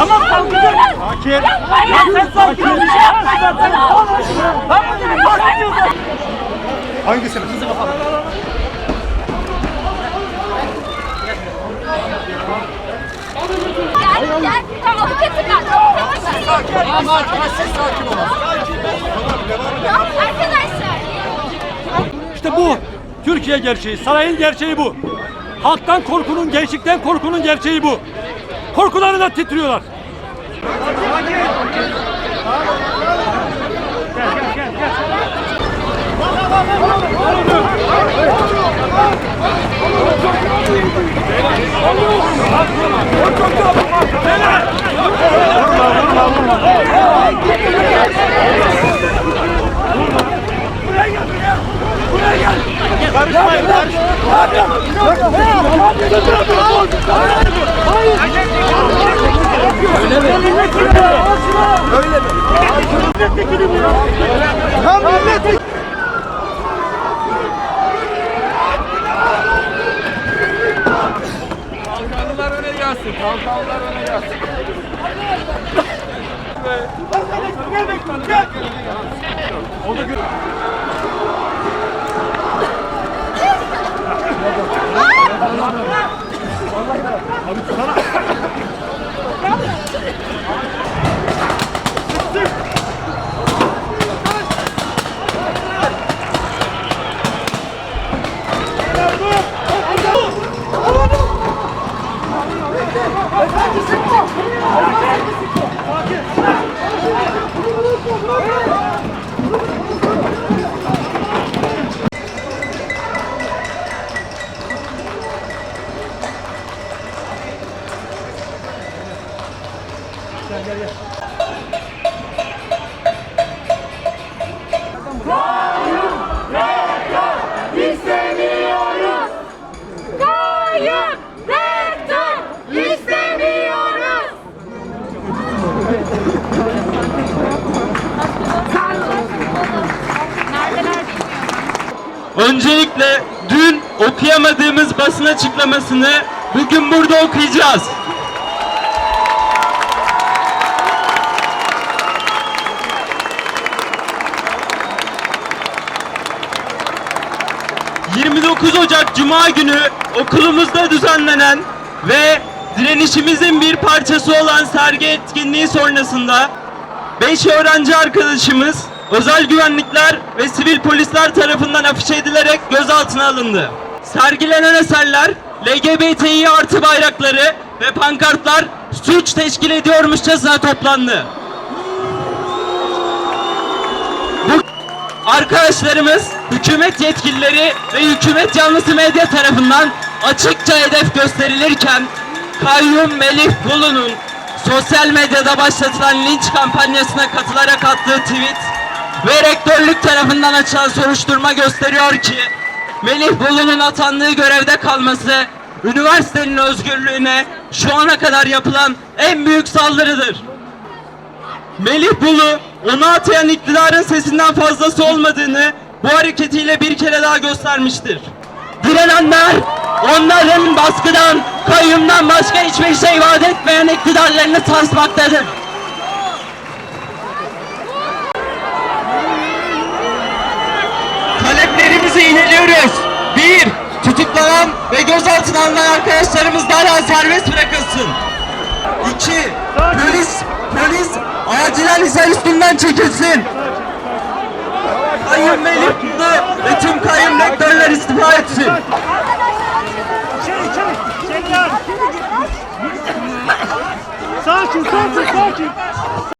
Sakin. Ya sen sakin. Bir şey. Lan bu gibi korkmuyorsun. Hangisini? Gel gel. Tamam avukatım ben. Avukatım. Tamam arkadaş siz sakin olun. Arkadaşlar. İşte bu. Türkiye gerçeği, sarayın gerçeği bu. Halktan korkunun, gençlikten korkunun gerçeği bu. Korkularından titriyorlar. Kalkanlar öne gelsin. Kalkanlar öne gelsin. İstemiyoruz. Öncelikle dün okuyamadığımız basın açıklamasını bugün burada okuyacağız. ...29 Ocak Cuma günü okulumuzda düzenlenen ve direnişimizin bir parçası olan sergi etkinliği sonrasında 5 öğrenci arkadaşımız özel güvenlikler ve sivil polisler tarafından afişe edilerek gözaltına alındı. Sergilenen eserler LGBTİ artı bayrakları ve pankartlar suç teşkil ediyormuşçasına toplandı. Bu arkadaşlarımız hükümet yetkilileri ve hükümet yanlısı medya tarafından açıkça hedef gösterilirken Kayyum Melih Bulu'nun sosyal medyada başlatılan linç kampanyasına katılarak attığı tweet ve rektörlük tarafından açılan soruşturma gösteriyor ki Melih Bulu'nun atandığı görevde kalması üniversitenin özgürlüğüne şu ana kadar yapılan en büyük saldırıdır. Melih Bulu onu atayan iktidarın sesinden fazlası olmadığını bu hareketiyle bir kere daha göstermiştir. Direnenler onların baskıdan, kayyumdan başka hiçbir şey vaat etmeyen iktidarlarını sarsmaktadır. öneriyoruz. Bir, tutuklanan ve gözaltına alınan arkadaşlarımız derhal serbest bırakılsın. İki, polis, polis acilen izler üstünden çekilsin. Sayın Melih ve tüm kayın rektörler istifa etsin. Sakin, sakin, sakin.